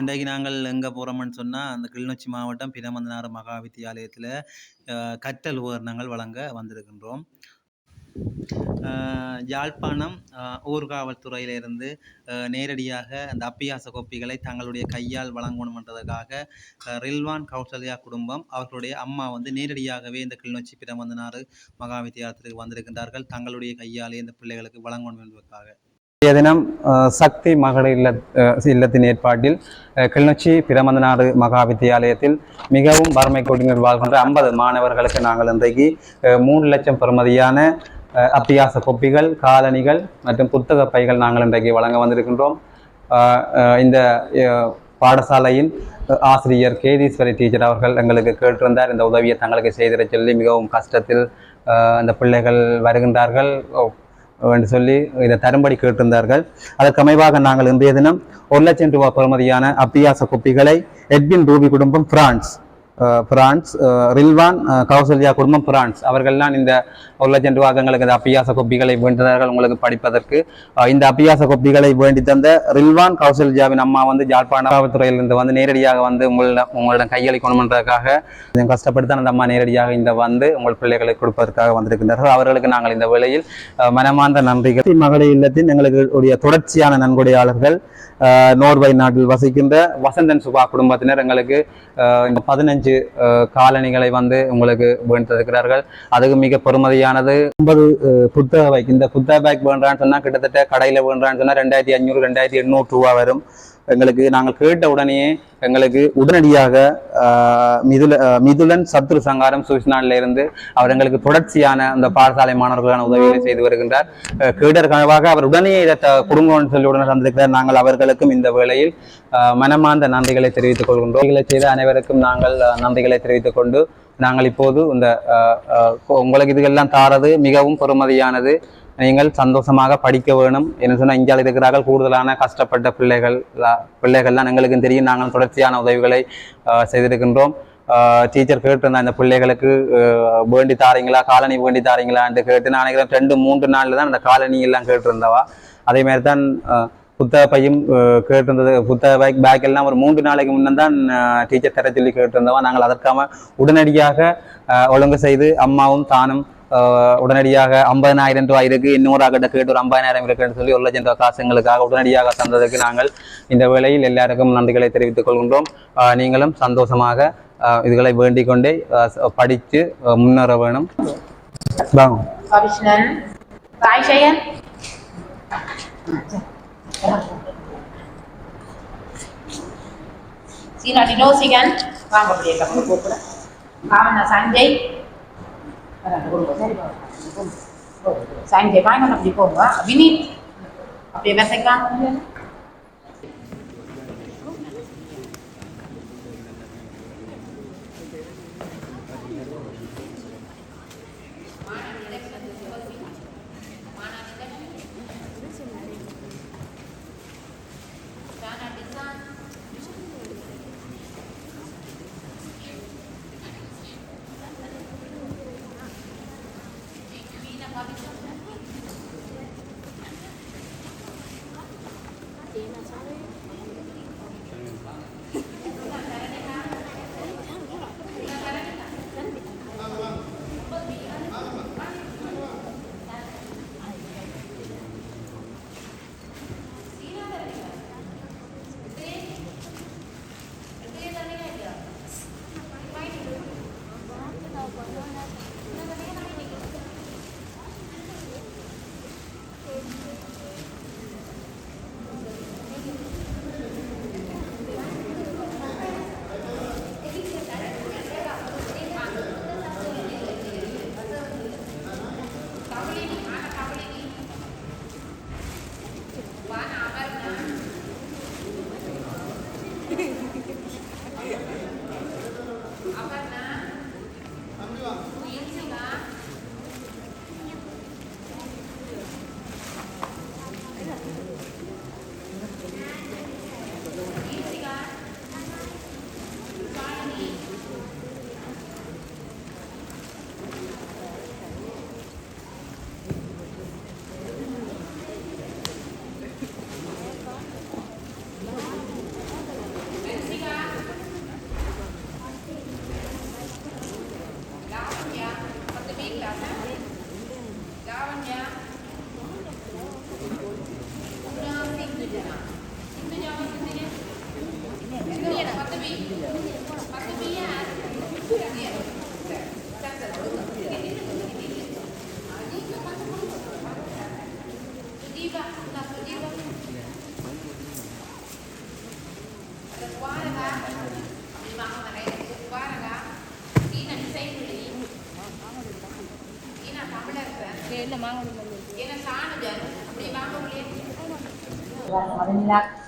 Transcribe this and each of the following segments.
இன்றைக்கு நாங்கள் எங்கே போகிறோம்னு சொன்னால் அந்த கிளிநொச்சி மாவட்டம் பிரமந்தனார் மகா வித்தியாலயத்தில் கற்றல் உபகரணங்கள் வழங்க வந்திருக்கின்றோம். யாழ்ப்பாணம் ஊர்காவல்துறையிலிருந்து நேரடியாக அந்த அப்பியாச கோப்பிகளை தங்களுடைய கையால் வழங்கணுமன்றதுக்காக ரில்வான் கௌசல்யா குடும்பம் அவர்களுடைய அம்மா வந்து நேரடியாகவே இந்த கிளிநொச்சி பிரமந்தனார் மகா வித்தியாலயத்திற்கு வந்திருக்கின்றார்கள். தங்களுடைய கையாலே இந்த பிள்ளைகளுக்கு வழங்கணும் என்பதற்காக. இன்றைய தினம் சக்தி மகளிர் இல்ல இல்லத்தின் ஏற்பாட்டில் கிளிநொச்சி பிரமந்தநாடு மகா வித்தியாலயத்தில் மிகவும் வறுமை கோட்டினர் வாழ்கின்ற ஐம்பது மாணவர்களுக்கு நாங்கள் இன்றைக்கு மூணு மூன்று லட்சம் பெறுமதியான அத்தியாச கொப்பிகள் காலணிகள் மற்றும் புத்தக பைகள் நாங்கள் இன்றைக்கு வழங்க வந்திருக்கின்றோம். இந்த பாடசாலையின் ஆசிரியர் கேதீஸ்வரி டீச்சர் அவர்கள் எங்களுக்கு கேட்டிருந்தார். இந்த உதவியை தங்களுக்கு செய்திட சொல்லி மிகவும் கஷ்டத்தில் அந்த பிள்ளைகள் வருகின்றார்கள். என்று சொல்லி இதை தரும்படி கேட்டிருந்தார்கள். அதற்கு அமைவாக நாங்கள் இன்றைய தினம் ஒரு லட்சம் ரூபாய் பெறுமதியான அத்தியாச குப்பிகளை எட்வின் ரூபி குடும்பம் பிரான்ஸ் பிரான்ஸ் ரில்வான் கௌசல்யா குடும்பம் பிரான்ஸ். அவர்கள்லாம் இந்த ஒரு லட்சம் ரூபாய் எங்களுக்கு இந்த அப்பியாச கொப்பிகளை வேண்டினார்கள் உங்களுக்கு படிப்பதற்கு. இந்த அப்பியாச கொப்பிகளை வேண்டி தந்த ரில்வான் கௌசல்யாவின் அம்மா வந்து ஜாழ்ப்பாண காவல்துறையிலிருந்து வந்து நேரடியாக வந்து உங்களிடம் உங்களிடம் கையளிக்கணுன்றதுக்காக கொஞ்சம் கஷ்டப்பட்டு தான் அந்த அம்மா நேரடியாக இந்த வந்து உங்கள் பிள்ளைகளை கொடுப்பதற்காக வந்திருக்கின்றார்கள். அவர்களுக்கு நாங்கள் இந்த வேளையில் மனமார்ந்த நன்றிகள். மகளிர் இல்லத்தின் எங்களுக்கு உடைய தொடர்ச்சியான நன்கொடையாளர்கள் நோர்வை நாட்டில் வசிக்கின்ற வசந்தன் சுபா குடும்பத்தினர் எங்களுக்கு இந்த பதினஞ்சு அஞ்சு காலணிகளை வந்து உங்களுக்கு வேண்டியிருக்கிறார்கள் அதுக்கு மிக பெருமதியானது ஐம்பது புத்தக பைக் இந்த புத்தக பைக் வேண்டான்னு சொன்னா கிட்டத்தட்ட கடையில் வேண்டான்னு சொன்னா ரெண்டாயிரத்தி அஞ்சூறு ரெண்டாயிரத்தி எண்ணூறு ரூபா வரும். எங்களுக்கு நாங்கள் கேட்ட உடனேயே எங்களுக்கு உடனடியாக மிதுல மிதுலன் சத்ரு சங்காரம் சுவிஸ்நாட்டில இருந்து அவர் எங்களுக்கு தொடர்ச்சியான அந்த பாடசாலை மாணவர்களுக்கான உதவிகளை செய்து வருகின்றார். அஹ், கேடர் கனவாக அவர் உடனே இதை குடும்பம் சொல்லி உடனே தந்திருக்கிறார். நாங்கள் அவர்களுக்கும் இந்த வேளையில் மனமார்ந்த நன்றிகளை தெரிவித்துக் கொள்கின்றோம். இதை செய்த அனைவருக்கும் நாங்கள் நன்றிகளை தெரிவித்துக் கொண்டு நாங்கள் இப்போது இந்த ஆஹ், உங்களுக்கு இதுகெல்லாம் தாரது மிகவும் பெறுமதியானது. நீங்கள் சந்தோஷமாக படிக்க வேணும். என்ன சொன்னால் இந்தியாவில் இருக்கிறார்கள் கூடுதலான கஷ்டப்பட்ட பிள்ளைகள் பிள்ளைகள்லாம் எங்களுக்கும் தெரியும். நாங்கள் தொடர்ச்சியான உதவிகளை செய்திருக்கின்றோம். டீச்சர் கேட்டிருந்தேன் அந்த பிள்ளைகளுக்கு வேண்டி தாரீங்களா காலனி வேண்டி தாரீங்களான்னு கேட்டு நான் நினைக்கிறேன் ரெண்டு மூன்று நாளில் தான் அந்த காலனி எல்லாம் கேட்டிருந்தவா. அதே மாதிரி தான் புத்தக பையும் கேட்டிருந்தது. புத்தக பேக் பேக் எல்லாம் ஒரு மூன்று நாளைக்கு முன்னே தான் டீச்சர் தர சொல்லி கேட்டிருந்தவா. நாங்கள் அதற்காக உடனடியாக ஒழுங்கு செய்து அம்மாவும் தானும் உடனடியாக ஐம்பதனாயிரம் ரூபாய் இருக்கு. இன்னொரு கிட்ட கேட்டு ஒரு ஐம்பதாயிரம் இருக்குன்னு சொல்லி ஒரு லட்சம் ரூபாய் காசு எங்களுக்காக உடனடியாக தந்ததுக்கு நாங்கள் இந்த வேளையில் எல்லாருக்கும் நன்றிகளை தெரிவித்துக் கொள்கின்றோம். நீங்களும் சந்தோஷமாக இதுகளை வேண்டிக் கொண்டே படித்து முன்னேற வேணும். வாங்க. Provisional. Sai வாங்க அப்படியே கூப்பிட சஞ்சய். சஞ்சய் வாங்க அப்படி போங்க வினீத் அப்படி வசக்கலாம் மதுநிலா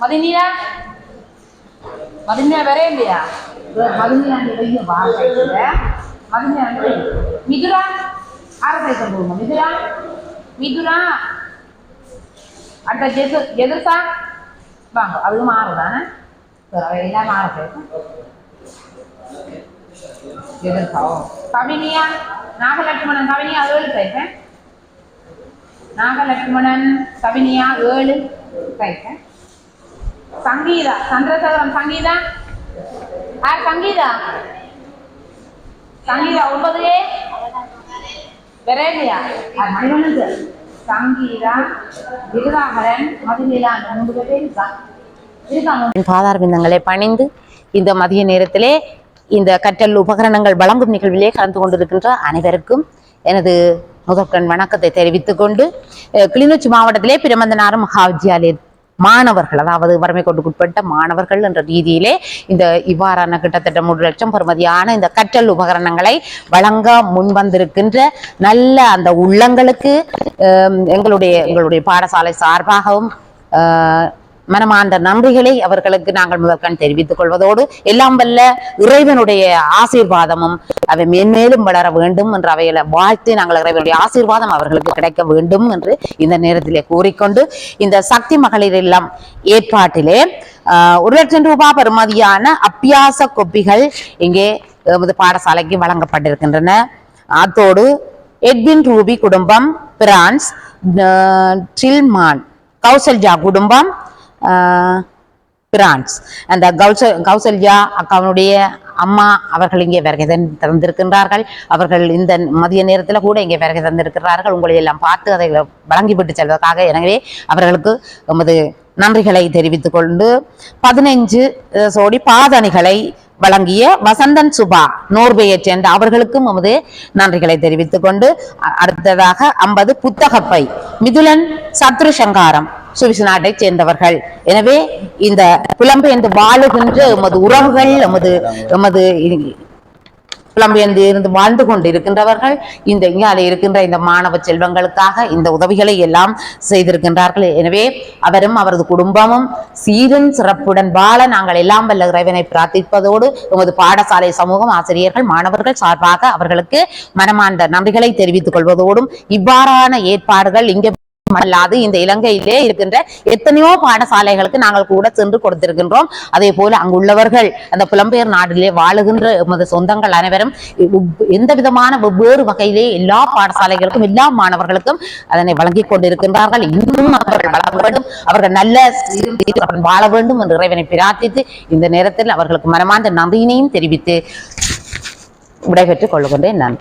மதுநிலா மதுநிலா வரே இல்லையா? மதுநிலா நிறைய வார்த்தைகள் மதுநிலா மிதுரா? ஆறு பேச போகுங்க மிதுரா? மிதுரா? அடுத்த ஜெது ஜெதுசா வாங்க அதுவும் மாறுதானே எல்லாம் மாற ஜெதுசாவோ கவினியா நாகலட்சுமணன் கவினியா ஏழு பேசேன் நாகலட்சுமணன் கவினியா ஏழு பேசேன் சங்கீதா. சந்திரசேகரன் சங்கீதா? யார் சங்கீதா? சங்கீதா ஒன்பது வெரேலியா? அது மணிவண்ணன் சங்கீதா விருதாகரன் மதுநிலா மூன்று பேர் இருக்காங்க. பாதார பிந்தங்களை பணிந்து இந்த மதிய நேரத்திலே இந்த கற்றல் உபகரணங்கள் வழங்கும் நிகழ்விலே கலந்து கொண்டிருக்கின்ற அனைவருக்கும் எனது முதற்கண் வணக்கத்தை தெரிவித்துக் கொண்டு கிளிநொச்சி மாவட்டத்திலே பிரமந்தனார் மகாவித்யாலய மாணவர்கள் அதாவது வறுமை கோட்டுக்குட்பட்ட மாணவர்கள் என்ற ரீதியிலே இந்த இவ்வாறான கிட்டத்தட்ட மூன்று லட்சம் பெறுமதியான இந்த கற்றல் உபகரணங்களை வழங்க முன்வந்திருக்கின்ற நல்ல அந்த உள்ளங்களுக்கு எங்களுடைய எங்களுடைய பாடசாலை சார்பாகவும் மனமார்ந்த நன்றிகளை அவர்களுக்கு நாங்கள் முதற்கண் தெரிவித்துக் கொள்வதோடு எல்லாம் வல்ல இறைவனுடைய ஆசீர்வாதமும் அவை மேன்மேலும் வளர வேண்டும் என்று அவைகளை வாழ்த்து நாங்கள் இறைவனுடைய ஆசீர்வாதம் அவர்களுக்கு கிடைக்க வேண்டும் என்று இந்த நேரத்திலே கூறிக்கொண்டு இந்த சக்தி மகளிர் இல்லம் ஏற்பாட்டிலே ஆஹ், ஒரு லட்சம் ரூபாய் பெறுமதியான அப்பியாச கொப்பிகள் இங்கே எமது பாடசாலைக்கு வழங்கப்பட்டிருக்கின்றன. அத்தோடு எட்வின் ரூபி குடும்பம் பிரான்ஸ் ஆஹ், கௌசல்ஜா குடும்பம் பிரான்ஸ். அந்த கௌச கௌசல்யா அக்காவுடைய அம்மா அவர்கள் இங்கே வருகை தந்~ தந்திருக்கின்றார்கள். அவர்கள் இந்த மதிய நேரத்தில் கூட இங்கே வருகை தந்திருக்கிறார்கள். உங்களை எல்லாம் பார்த்து அதை வழங்கிவிட்டு செல்வதற்காக எனவே அவர்களுக்கு நமது நன்றிகளை தெரிவித்துக் கொண்டு பதினைஞ்சு சோடி பாதணிகளை வழங்கிய வசந்தன் சுபா நோர்வேயைச் சேர்ந்த அவர்களுக்கும் எமது நன்றிகளை தெரிவித்துக் கொண்டு அ- அடுத்ததாக ஐம்பது புத்தகப்பை மிதுலன் சத்ருசங்காரம் சுவிஸ் நாட்டைச் சேர்ந்தவர்கள். எனவே இந்த புலம்பெயர்ந்து வாழுகின்ற எமது உறவுகள் எமது எமது புலம்பெயர்ந்து இருந்து வாழ்ந்து கொண்டு இருக்கின்றவர்கள் இந்த இங்காலே இருக்கின்ற இந்த மாணவ செல்வங்களுக்காக இந்த உதவிகளை எல்லாம் செய்திருக்கின்றார்கள். எனவே அவரும் அவரது குடும்பமும் சீரும் சிறப்புடன் வாழ நாங்கள் எல்லாம் வல்ல இறைவனை பிரார்த்திப்பதோடு உமது பாடசாலை சமூகம் ஆசிரியர்கள் மாணவர்கள் சார்பாக அவர்களுக்கு மனமார்ந்த நன்றிகளை தெரிவித்துக் கொள்வதோடும் இவ்வாறான ஏற்பாடுகள் இங்கே அல்லாது இந்த இலங்கையிலே இருக்கின்ற எத்தனையோ பாடசாலைகளுக்கு நாங்கள் கூட சென்று கொடுத்திருக்கின்றோம். அதே போல அங்குள்ளவர்கள் அந்த புலம்பெயர் நாட்டிலே வாழுகின்ற எமது சொந்தங்கள் அனைவரும் எந்த விதமான வெவ்வேறு வகையிலே எல்லா பாடசாலைகளுக்கும் எல்லா மாணவர்களுக்கும் அதனை வழங்கிக் கொண்டிருக்கின்றார்கள். இன்னும் அவர்கள் வளர வேண்டும். அவர்கள் நல்ல வாழ வேண்டும் என்று இறைவனை பிரார்த்தித்து இந்த நேரத்தில் அவர்களுக்கு மனமார்ந்த நன்றியினையும் தெரிவித்து விடைபெற்றுக் கொள்கின்றேன். நான்